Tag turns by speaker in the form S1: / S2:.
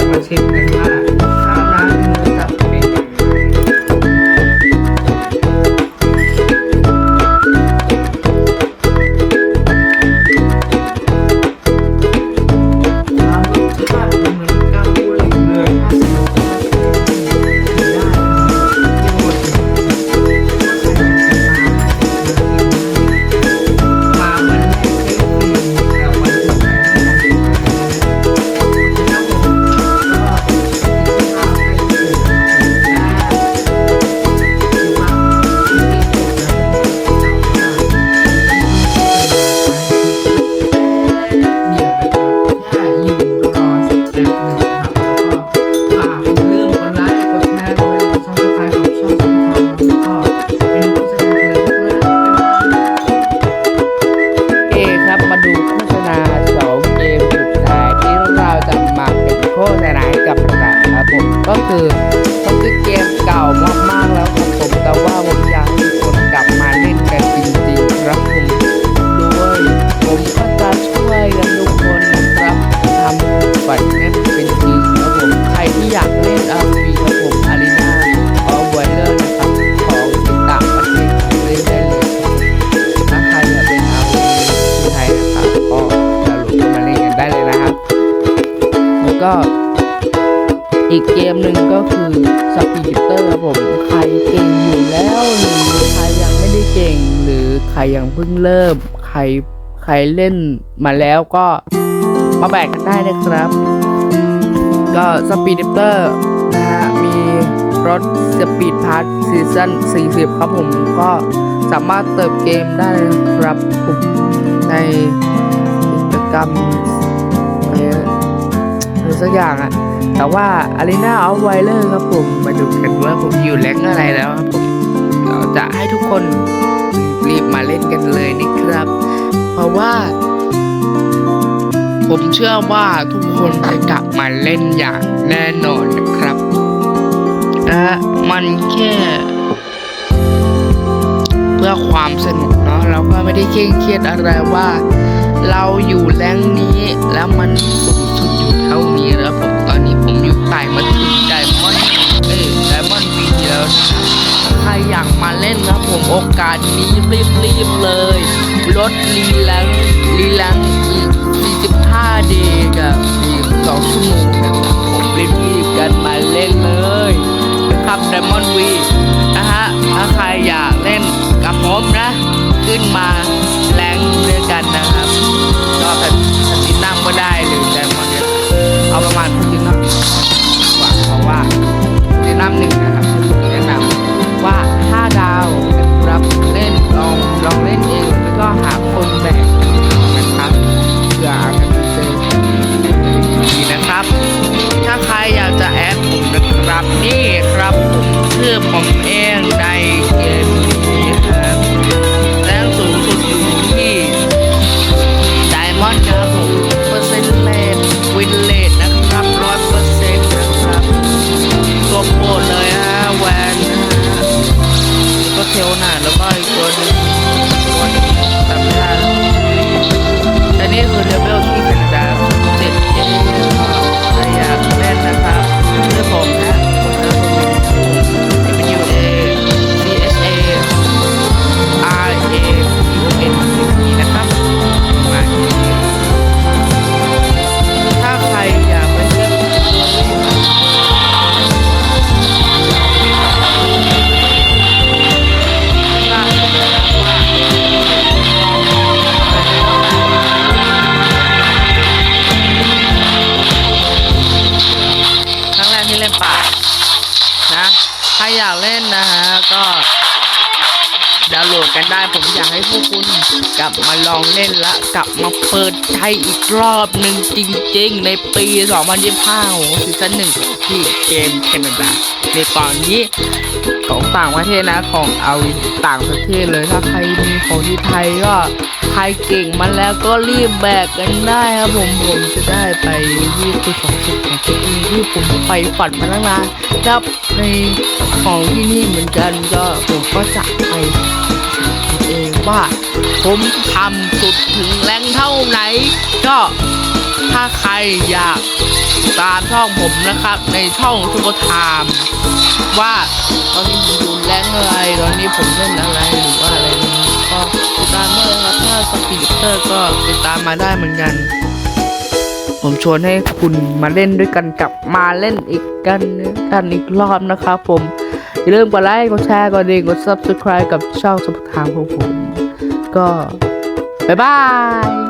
S1: Terima. อีกเกมหนึ่งก็คือสปีดเตอร์ครับผมใครเก่งอยู่แล้วหรือใครยังไม่ได้เก่ง หรือใครยังเพิ่งเริ่ม ใครใครเล่นมาแล้วก็มาแบ่งกันได้นะครับ ก็สปีดเตอร์นะฮะมีรถสปีดพาร์ทซีซั่น40 ครับผมก็สามารถเติมเกมได้ครับผมในกิจกรรม รือสักอย่างอะแต่ว่า Arena of w i l e r ครับผม มาดูกันว่าผมอยู่แรงอะไรแล้วครับผมเราจะให้ทุกคนรีบมาเล่นกันเลยนะครับ เพราะว่า ผมเชื่อว่าทุกคนจะกลับมาเล่นอย่างแน่นอนนะครับและมันแค่เพื่อความสนุกเนาะเราก็ไม่ได้เคร่งเครียดอะไรว่า เราอยู่แรงนี้แล้วมันสูงุดอยู่เท่านี้แล้วผมตอนนี้ผมอยู่ไต่มาถึงไดมอนด์เอ้ยไดมอนด์วีแล้วนะครับใครอยากมาเล่นครับผมโอกาสนี้รีบๆเลยรถรีแลงรีแลงอีก45เดย์กับอีก2ชั่วโมงนะครับผมรีบๆกันมาเล่นเลยนะครับไดมอนด์วีนะฮะถ้าใครอยากเล่นกับผมนะ ขึ้นมาแรงด้วยกันนะับนี่ครับผมชื่อผม รอยากเล่นนะฮะก็ดาวน์โหลดกันได้ผมอยากให้พวกคุณกลับมาลองเล่นและกลับมาเปิดใจอีกรอบหนึ่งจริงๆ ในปี 2025โอ้ซีซั่นหนึ่งที่เกมแคนาดาในตอนนี้ของต่างประเทศนะของเอาต่างประเทศเลยถ้าใครมีของที่ไทยก็ใครเก่งมาแล้วก็รีบแบกกันได้ครับผมผมจะได้ไปที่คือของสุดของตัวเองที่ผมไปฝันมาตั้งนานครับใน ของที่นี่เหมือนกันก็ผมก็จะไปตัวเองว่าผมทำสุดถึงแรงเท่าไหน ก็ถ้าใครอยากตามช่องผมนะครับ ในช่องทุกไทม์ว่าตอนนี้ผมอยู่แรงอะไร ตอนนี้ผมเล่นอะไรหรือว่าอะไรนี้ก็ติดตามได้เลยครับถ้าสปีดเตอร์ก็ติดตามมาได้เหมือนกัน ผมชวนให้คุณมาเล่นด้วยกันกลับมาเล่นอีกกันกันอีกรอบนะครับผม อย่าลืมกดไลค์กดแชร์กดดีกด subscribe กับช่องสุภทางของผม ก็ บ๊ายบาย